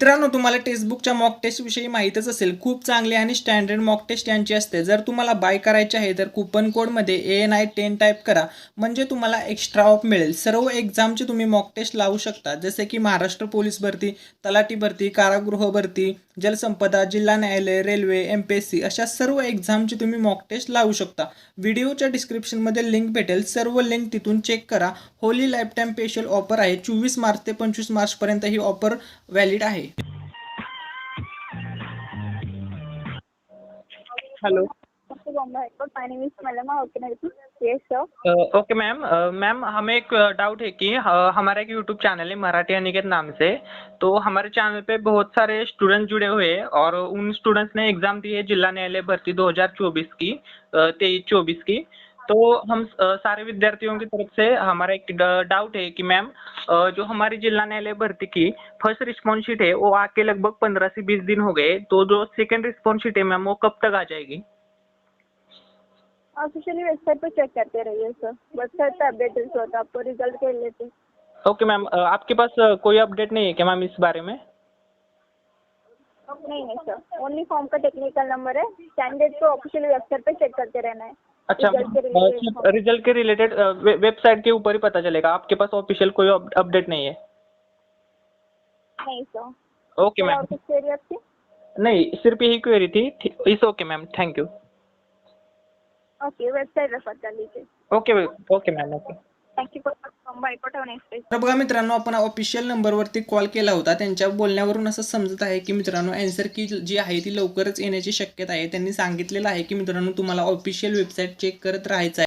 मित्रांनो तुम्हाला टेक्स्टबुकच्या मॉक टेस्टविषयी माहीतच असेल. खूप चांगली आणि स्टँडर्ड मॉक टेस्ट यांची असते. जर तुम्हाला बाय करायचे आहे तर कुपन कोडमध्ये A N I ten type करा. म्हणजे तुम्हाला एक्स्ट्रा ऑफ मिळेल. सर्व एक्झामची तुम्ही मॉक टेस्ट लावू शकता. जसे की महाराष्ट्र पोलीस भरती तलाठी भरती कारागृह भरती जलसंपदा जिल्हा न्यायालय railway M P S C अशा सर्व एक्झामची तुम्ही मॉक टेस्ट लावू शकता. व्हिडिओच्या डिस्क्रिप्शनमध्ये लिंक भेटेल. सर्व लिंक तिथून चेक करा. Holi life time special offer आहे. चोवीस मार्च ते पंचवीस मार्चपर्यंत ही ऑफर व्हॅलिड आहे. Sir. ओके मैम मैम हमें एक डाउट है कि हमारा एक यूट्यूब चैनल है मराठी अनिकेत नाम से। तो हमारे चैनल पे बहुत सारे स्टूडेंट जुड़े हुए हैं और उन स्टूडेंट्स ने एग्ज़ाम दी है जिला न्यायालय भर्ती 2024 की तेईस चौबीस की। तो हम सारे विद्यार्थियों की तरफ़ से हमारा एक डाउट है कि मैम जो हमारी जिला न्यायालय भर्ती की फ़र्स्ट रिस्पॉन्स शीट है वो आके लगभग पंद्रह से बीस दिन हो गए। तो जो सेकेंड रिस्पॉन्स शीट है मैम वो कब तक आ जाएगी? ऑफिशियली वेबसाइट पर चेक करते रहिए सर वेबसाइट पे अपडेट होता है आपको रिज़ल्ट के लेते ओके मैम आपके पास कोई अपडेट नहीं है क्या मैम इस बारे में? नहीं नहीं सर ओनली फॉर्म का टेक्निकल नंबर है। कैंडिडेट को ऑफिशियली वेबसाइट पे चेक करते रहना है। अच्छा। रिज़ल्ट के रिलेटेड वेबसाइट के ऊपर ही पता चलेगा। आपके पास ऑफिशियल कोई अपडेट नहीं है। नहीं सर ओके मैम क्वेरी आपकी? नहीं सिर्फ़ यही क्वेरी थी। इस okay ma'am thank you okay website refer कर लीजिए। ओके ओके मैम ओके तर बघा मित्रांनो आपण ऑफिशियल नंबरवरती कॉल केला होता. त्यांच्या बोलण्यावरून असं समजत आहे की मित्रांनो अँसर की जी आहे ती लवकरच येण्याची शक्यता आहे. त्यांनी सांगितलेलं आहे की मित्रांनो तुम्हाला ऑफिशियल वेबसाईट चेक करत राहायचं आहे.